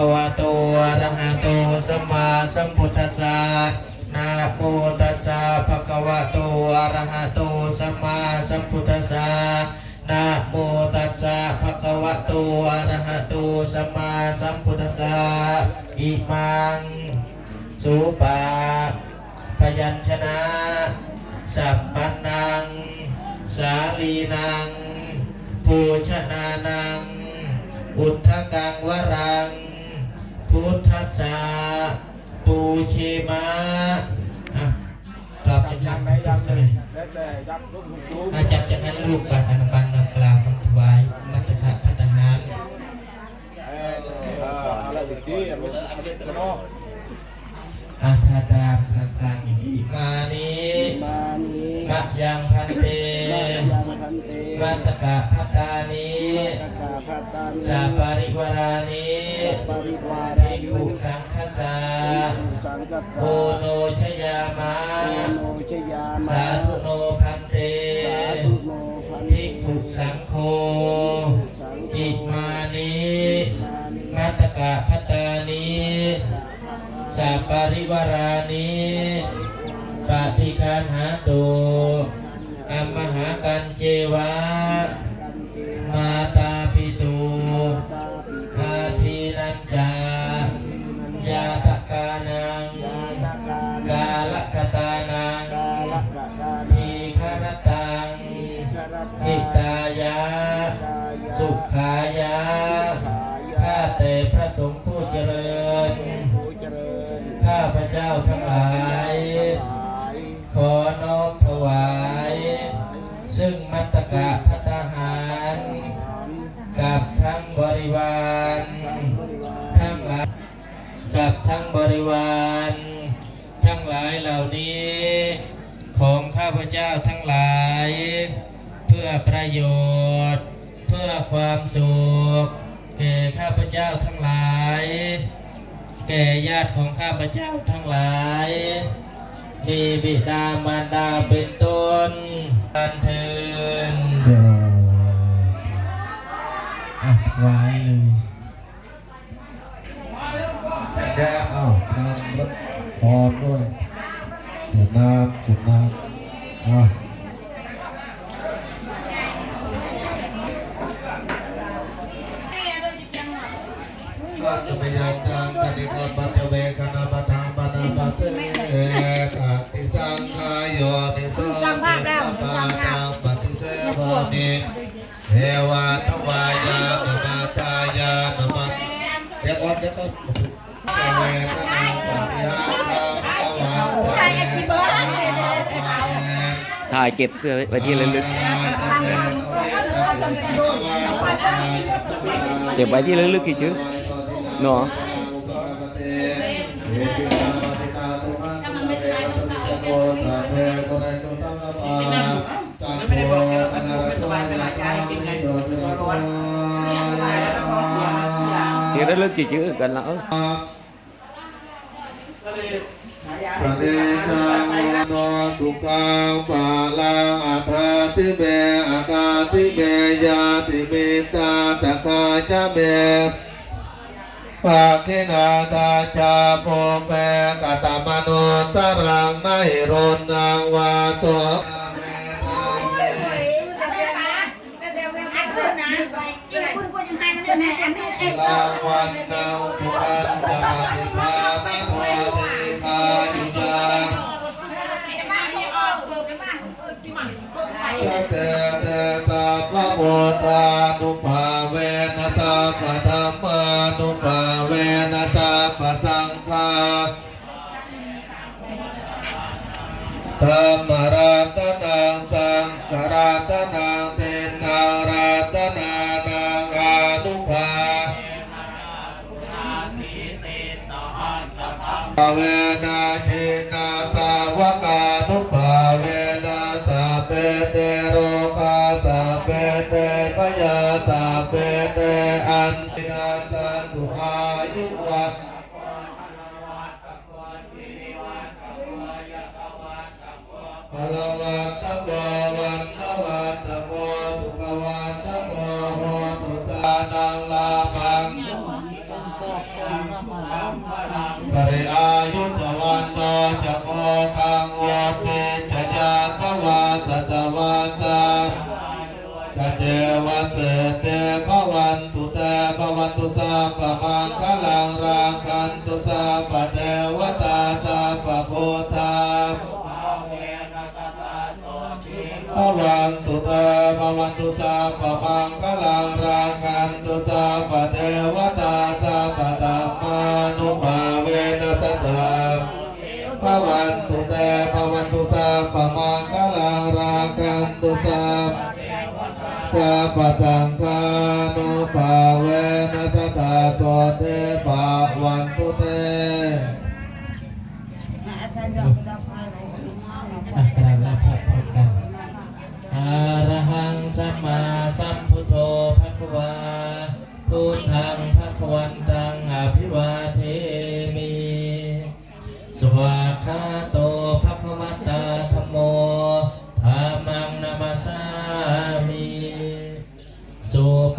คะวะโตอะระหะโตสัมมาสัมพุทธัสสะนะโมตัสสะภะคะวะโตอะระหะโตสัมมาสัมพุทธัสสะนะโมตัสสะภะคะวะโตอะระหะโตสัมมาสัมพุทธัสสะอิมังสุปาพยัญชนะสัพปันนังสาลีนังภูชนานัง อุทธกังวรัง ทธัสสะปูเชมาอะตอบจากยังตอบเลยแล้วแต่ยับลูกลูกอาจับจากนั้นลูกปัดอนุบันนำกล่าวคำถวายมัตตะพัฒหารเออเอออะไรอย่างนี้ไม่ไม่ได้กระโดดอาทาดาพลังกลางอิมานิมานีมะยังพันเตยังพันเตวัตกะพัตตานิกะกาพัตตานิสาปาริวารานิ สังฆสาสังกัสโอสะโนชยามะโนชยามาสาธุโนพันเตสาธุโนพันเตภิกขุสังโฆสังอิมานิมานิมัตตกะพัตตานิสัปปาริวารานิปฏิคันหาตุอัมมหากันเจวะ หิตายะ สุขายะ ข้าแต่พระสงฆ์ผู้เจริญผู้เจริญข้าพระเจ้าทั้งหลายหลาย ขอน้อมถวาย ซึ่งมัตตกะพัตหาร กับทั้งบริวารทั้งหลายกับทั้งบริวาร ทั้งหลายเหล่านี้ของข้าพเจ้าทั้งหลายเพื่อประโยชน์ เพื่อความสุขแก่ข้าพเจ้าทั้งหลาย แก่ญาติของข้าพเจ้าทั้งหลาย มีบิดามารดาเป็นต้นอันเทินอะไว้เลยแกอ้าวนำรถพร้อมด้วยจุดน้ำจุดน้ำอ้า ติสังขายโยติโสติปปานาปฏิเสวานิเทวาทวายานมาจายานมาเดี๋ยวก่อนเดี๋ยวก่อนเวคณาปฏิหารนาภวาปะเนถ่ายเก็บเพื่อไว้ที่ระลึก เก็บไว้ที่ระลึกกี่ชื่อเนาะ ที่ระลึกกี่ชื่อกันละเออประเดชาโนทุกังปาลังอัฏฐติเบอากาติเบยาติเบตาตะกาจะเบปาคินาตาจาโปเปกตมโน ตรังนาหิรุนังวาโตรางวัลนาวทุอันจะมาติภาณโทติคายุยังเตเตตาปะโมตานุภาเวนัสสะปะธรรมา ธรรมรัตนังสังฆรัตนัง พลวัตตะโกวันนวัตตะโกทุกวัตตะโกโหตุสานังลาภังสริอายุตวันโนจะโมคังวัติจะยาตวาสตวัตตาตเจวัตเตภวันตุเตภวันตุสาปะมังคลังราคันตุสาปะเทวตาสา วันตุเตภวันตุสาปะมังคลังราคันตุสาปเทวตาสาปะธรรมานุภาเวนัสตาภวันตุเตภวันตุสาปะมังคลังราคันตุสาสัพสังฆานุภาเวนัสตาโสเทภวัน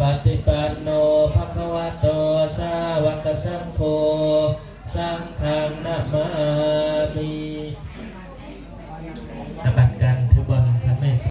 ปฏิปันโนภะคะวะโตสาวกสังโฆสังฆังนามามิ